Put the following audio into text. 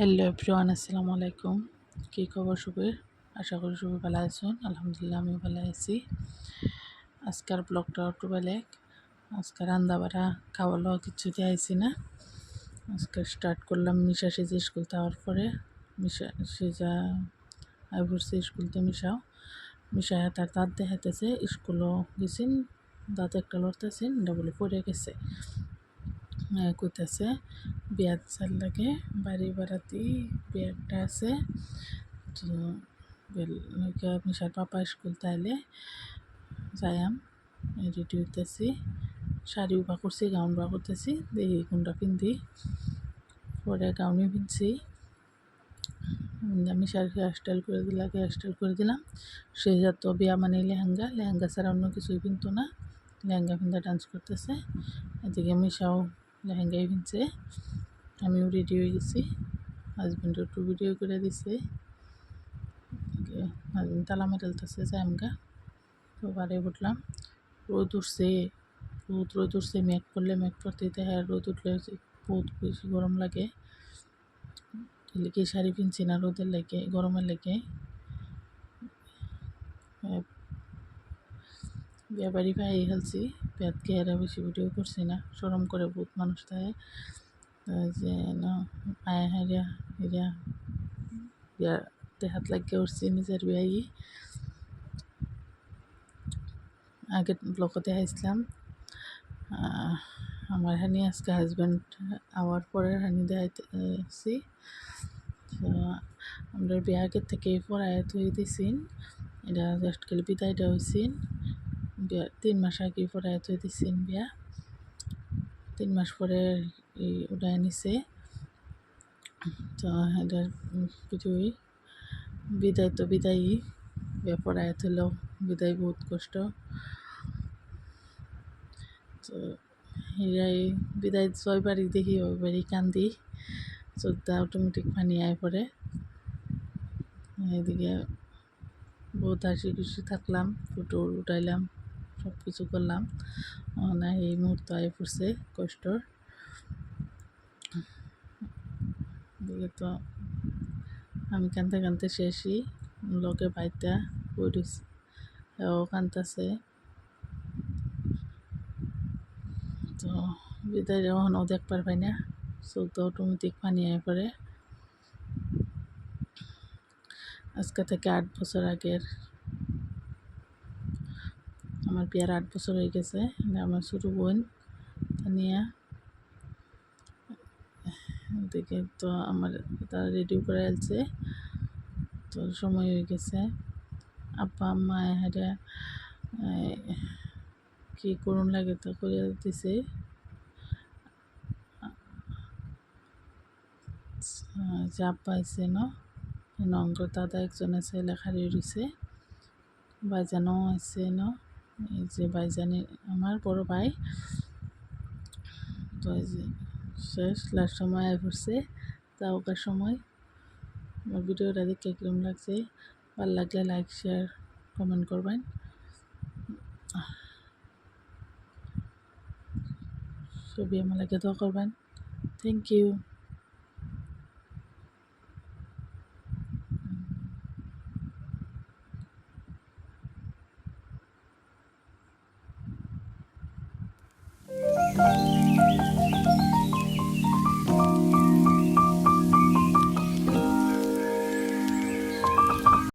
Hello everyone, আসসালামু আলাইকুম। কী খবর সবের? আশা করি সবাই ভালো আছেন। আলহামদুলিল্লাহ আমি ভালো আছি। আজকের ব্লগটা একটু বেলেগ আজকে রান্না বাড়া, খাওয়া দাওয়া কিছু দিয়ে আইছি না। আজকে স্টার্ট করলাম মিশা সেজে স্কুল যাওয়ার পরে। মিশা সেজা আই পড়ছি স্কুলতে মিশাও। মিশা তার দাঁত দেখাতেছে স্কুলও গেছেন, দাঁত একটা লড়তেছেন এটা বলে পড়ে গেছে। কইতাছে। বিয়ার চাল লাগে, বাড়ি বাড়াতি বিয়ারটা আছে। তো মিশার পাপা স্কুল তাইলে যাইয়াম রেডি হইতেছি। শাড়ি বা করছি, গাউন বা করতেছি, দেখি কোনটা পিন্ধি পরে গাউনই পিনছি। আমি শাড়ি হেয়ার স্টাইল করে দিলাম হেয়ার স্টাইল করে দিলাম। সে যত বিয়া মানে লেহেঙ্গা লেহেঙ্গা ছাড়া অন্য কিছুই কিনতো না। লেহেঙ্গা পিন্ধা ডান্স করতেছে। এদিকে মিশাও লেহেঙ্গাই কিনছে। আমিও রেডি হয়ে গেছি। হাজব্যান্ডও একটু ভিডিও করে দিছে। হাজব্যান্ড তালা মেটালতেছে যে আমগা তো বাড়ি উঠলাম। রোদ উঠছে, রোদ রোদ উঠছে মেঘ করলে মেঘ পড়তে হ্যাঁ। রোদ উঠলে বহুত বেশি গরম লাগে। কি শাড়ি কিনছি না রোদের লেগে, গরমের লেগে। বিয়া বাড়ি পাই ফেলছি পেটকে এরা বেশি ভিডিও করছি না সরম করে বহুত মানুষ থাকে। যে পায়ে হারিয়া, হিরিয়া বিয়াতে হাত লাগিয়ে উঠছি নিজের বিয়াই। আগে ব্লকতে আসলাম আমার হানি আজকে হাজব্যান্ড আওয়ার পরে হানি দেখাইতেছি আমরা বিয়া আগের থেকে পড়ায় থই দিছিন এটা জাস্ট খালি বিদায়টা হয়েছিন বিয়া, তিন মাস আগে পড়ায় থই দিছিন বিয়া। তিন মাস পরে উঠায় নিছে। তো এটা পৃথিবী বিদায় তো বিদায়ী পড়ায় থইল বিদায় বহুত কষ্ট। তো হিরাই বিদায় ছয়বারই দেখি ওইবারই কান্দি চোখটা অটোমেটিক পানি আয় পড়ে এদিকে বহুত হাসি খুশি থাকলাম, ফটো উঠাইলাম। সব কিছু করলাম। না এই মুহূর্ত আয় পড়ছে কষ্টর তো আমি কানতে কানতে শেষই। লোকে বাইতা পড়িস ও কানতেছে। তো বিদায় ওখানেও দেখবার পাই না। চোখ তো অটোমেটিক পানি আয় পড়ে। আজকে থেকে আট বছর আগের আমার বিয়ার আট বছর হয়ে গেছে আমার ছোটো বোন তানিয়া। দেখে তো আমার তারা রেডি করে আলছে তো সময় হয়ে গেছে। আব্বা আম্মা হারা কি করুন লাগে তো করে দিছে। যে আব্বা আইসে ন নঙ্গ দাদা একজন আছে লেখারি রয়েছে বাইজানও আছে ন। এই যে বাইজানি আমার বড় ভাই। তো শেষ, লাস্ট সময় আয় পড়ছে তাওকার সময়। আমার ভিডিওটা দেখে কিরম লাগছে? ভালো লাগলে লাইক শেয়ার কমেন্ট করবেন। ছবি আমার লাগে দোয়া করবেন। Thank you